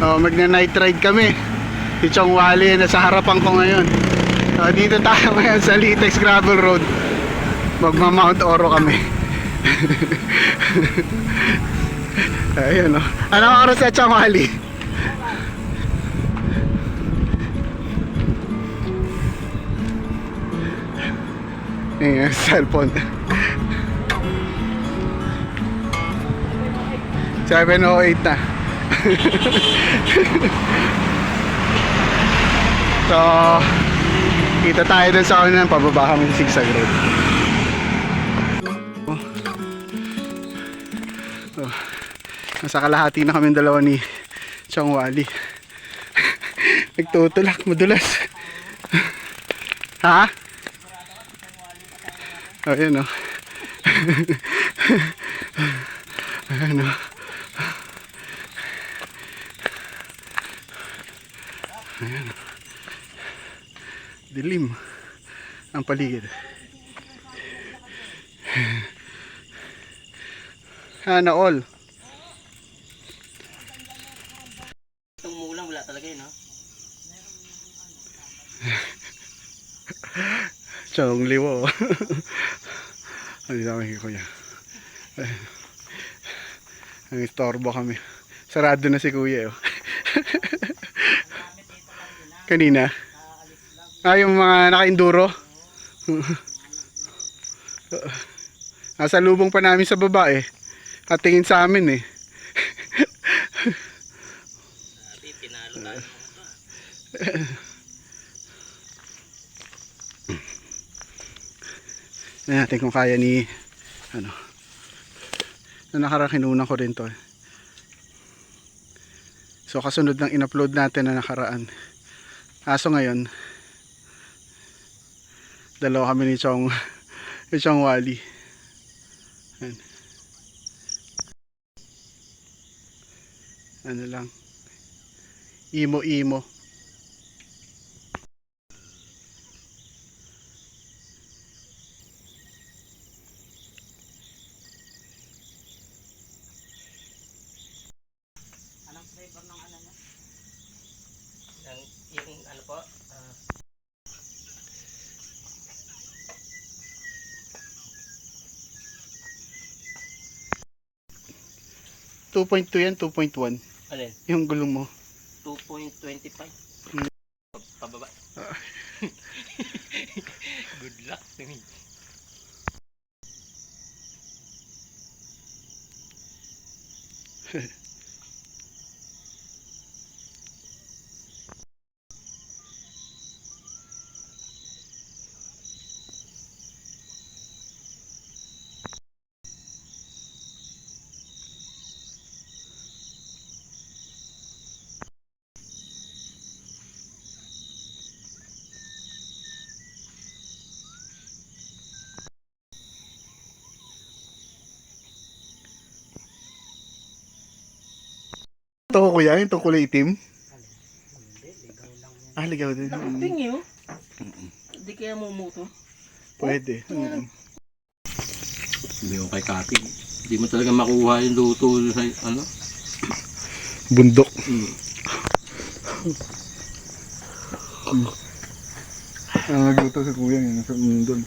Oh, magna-night ride kami. Si Chong Wally nasa harapan ko ngayon. Oh, dito tayo ngayon sa Litex Gravel Road. Magma-Mount Oro kami. Ayun oh. Anong oras na Chong Wally? Ayan, cellphone. 7.08 na. so, kita tayo dun sa kanan, pababa kami sa Sigsag Road. Oh, nasa kalahati na kami dalawa ni Chong Wally. Nagtutulak, madulas. ha? Ayun o. Ayun o. Ayan. Dilim ang paligid. Sana all. Itong mulang wala talaga yun, ha? Chong liwo. Ano kami kay kuya. Ayun. Ang istorbo kami. Sarado na si kuya. Oh. Kanina. Ah, yung mga naka-enduro. Nasa lubong pa namin sa baba eh. At tingin sa amin eh. Sabi, pinalo tayo. Tignan natin kung kaya ni ano na nakarang kinunan ko rin to so kasunod ng in-upload natin na nakaraan aso ngayon dalawa kami ni Chong ni Chong Wally. Ayan. ano lang. Imo imo Anong flavor ng ano niya? Yung, yung ano po? ah, 2.2 yan 2.1 alin? yung gulong mo 2.25. Hmm. Pababa. Good luck. ito ko kuya yung itong kulay itim ah ligaw din Nakaping yun. Hindi kaya mumuto. pwede Mm. Hindi ko kay Kati. Hindi mo talaga makuha yung luto sa ano. bundok Mm. Ang nagluto si kuya yun, nasa doon.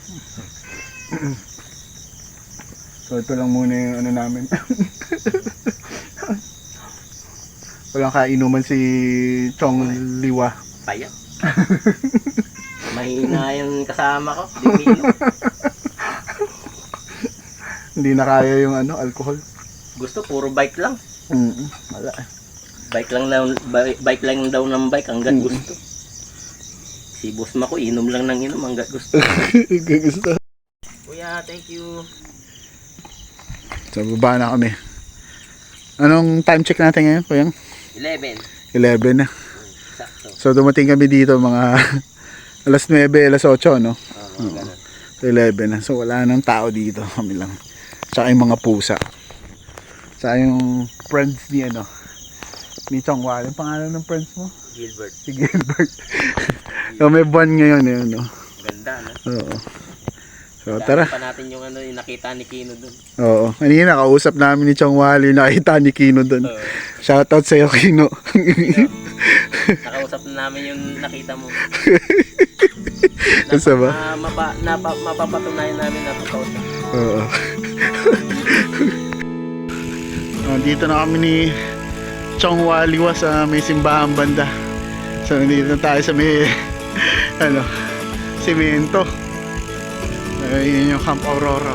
so ito lang muna yung ano namin. Walang kainuman si Chong Liwa. Paya. Mahina yung kasama ko. Hindi na kaya yung ano, alcohol. Gusto puro bike lang. Mm wala. Bike lang daw, bike, bike lang daw ng bike hanggat Mm. gusto. Si boss Mako, inom lang ng inom hanggat gusto. Gusto. Kuya, thank you. So baba na kami. Anong time check natin ngayon, kuya? 11. 11 na. Sakto. So dumating kami dito mga alas 9, alas 8, no? Oo, ganun. So 11 na. So wala nang tao dito. Kami lang. Tsaka yung mga pusa. Tsaka yung friends ni ano. Ni Chong Wal. Yung pangalan ng friends mo? Gilbert. Si Gilbert. so may buwan ngayon eh. No? Ganda, no? Oo. So tara. pa natin yung ano, yung nakita ni Kino dun. Oo. Kanina, kausap namin ni Chong Wally, nakita ni Kino doon. Oo. Shoutout sa'yo, Kino. Nakausap na namin yung nakita mo. Basta ba? Ah, mapa, napa, mapapatunayan namin na totoo siya. Oo. oh, dito na kami ni Chong Waliwa sa may simbahan banda. So, nandito na tayo sa may, ano, simento. Ayun yung Camp Aurora.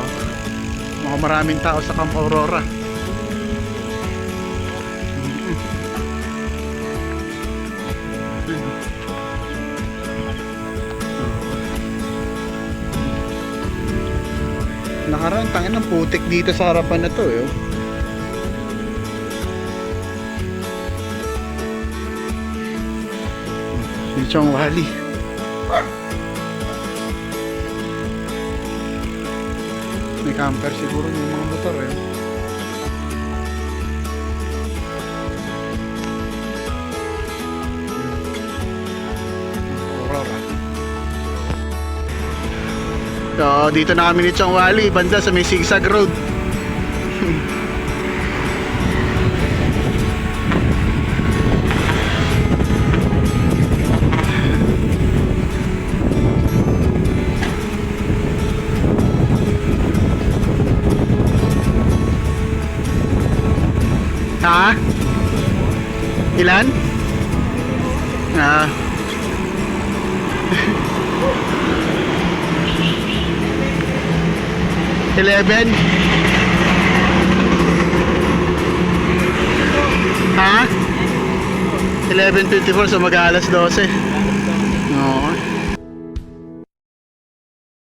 Mga maraming tao sa Camp Aurora. Nakaraan, tangin ng putik dito sa harapan na to eh. oh. Si May camper siguro may mga motor eh. Aurora. So, dito na kami ni Chong Wali, banda sa may zigzag road. Ha? Ilan? Ah. Eleven? Ha? 11.54 so mag alas 12